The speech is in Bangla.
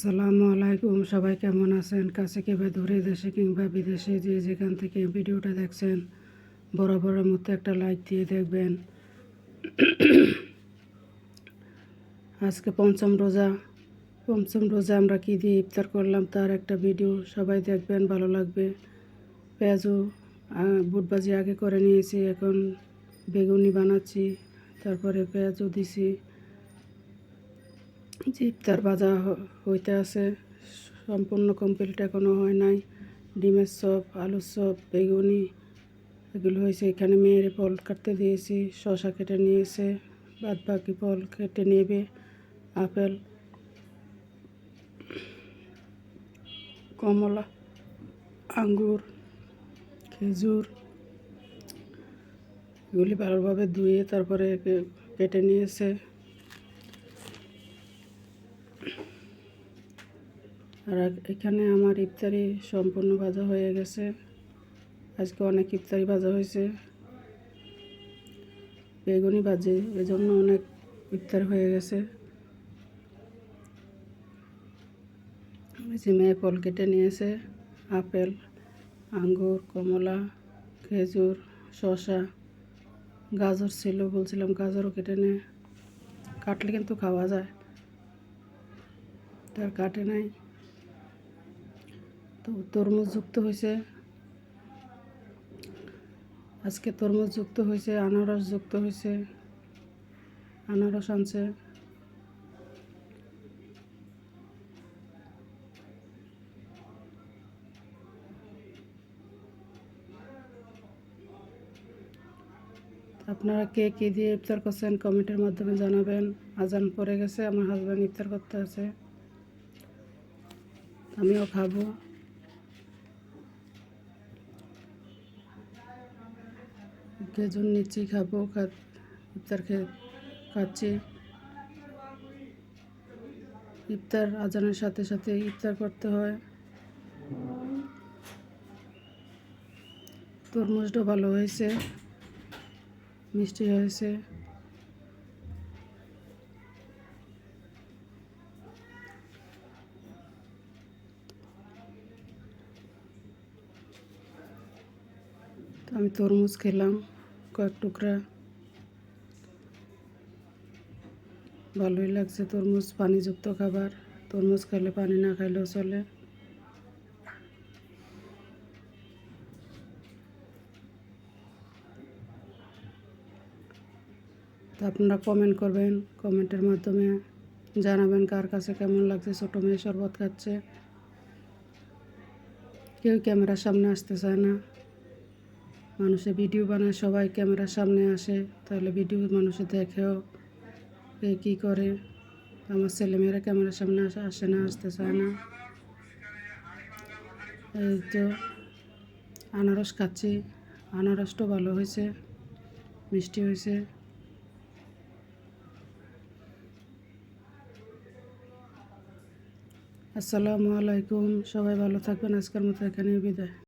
আসসালামু আলাইকুম। সবাই কেমন আছেন? কাছে কিংবা দূরে দেশে কিংবা বিদেশে যে যেখান থেকে ভিডিওটা দেখছেন বরাবরের মতো একটা লাইক দিয়ে দেখবেন। আজকে পঞ্চম রোজা। পঞ্চম রোজা আমরা কী দিয়ে ইফতার করলাম তার একটা ভিডিও সবাই দেখবেন ভালো লাগবে। পেঁয়াজও আহ, বুট ভাজি আগে করে নিয়েছি এখন বেগুনি বানাচ্ছি তারপরে পেঁয়াজও দিছি। ভাজা হ- হইতে আছে, সম্পূর্ণ কমপ্লিট এখনও হয় নাই। ডিমের চপ, আলুর চপ, বেগুনি, এগুলো হয়েছে। এখানে মেয়ের ফল কাটতে দিয়েছি শশা কেটে নিয়েছে বাদ বাকি ফল কেটে নেবে, আপেল, কমলা, আঙ্গুর, খেজুর, এগুলি ভালোভাবে ধুয়ে তারপরে কেটে নিয়েছে। আর এখানে আমার ইফতারি সম্পূর্ণ ভাজা হয়ে গেছে। আজকে অনেক ইফতারি ভাজা হয়েছে। বেগুনি ভাজি, এজন্য অনেক ইফতার হয়ে গেছে। মেয়ে ফল কেটে নিয়েছে। আপেল, আঙ্গুর, কমলা, খেজুর, শসা, গাজর ছিল, বলছিলাম গাজরও কেটে নে। কাটলে কিন্তু খাওয়া যায়। তার কাটে নাই। তো তরমুজ যুক্ত হয়েছে। আজকে তরমুজ যুক্ত হয়েছে, আনারস যুক্ত হয়েছে, আনারস আনছে। আপনারা কে কে দিয়ে ইফতার করছেন কমেন্টের মাধ্যমে জানাবেন। আজান পড়ে গেছে, আমার হাজব্যান্ড ইফতার করতে আছে। আমিও খাব। খেজুর নিচ্ছি খাব খা- ইফতার খেয়ে খাচ্ছি। ইফতার আজানের সাথে সাথে ইফতার করতে হয়। তরমুজটা ভালো হয়েছে, মিষ্টি হয়েছে। আমি তরমুজ খেলাম। কয়েক টুকরা। ভালোই লাগছে তরমুজ, পানিযুক্ত খাবার। তরমুজ খাইলে পানি না খাইলেও চলে। তো আপনারা কমেন্ট করবেন কমেন্টের মাধ্যমে জানাবেন কার কাছে কেমন লাগছে। ছোটো মেয়ে শরবত খাচ্ছে। কেউ ক্যামেরার সামনে আসতে চায় না। মানুষে ভিডিও বানায়, সবাই ক্যামেরার সামনে আসে, তাহলে ভিডিও মানুষে দেখেও কে কী করে। আমার ছেলেমেয়েরা ক্যামেরার সামনে আসে আসে না, আসতে চায় না। এই তো আনারস খাচ্ছি, আনারসটাও ভালো হয়েছে, মিষ্টি হয়েছে। আসসালামু আলাইকুম, সবাই ভালো থাকবেন, আজকের মতো এখানেই বিদায়।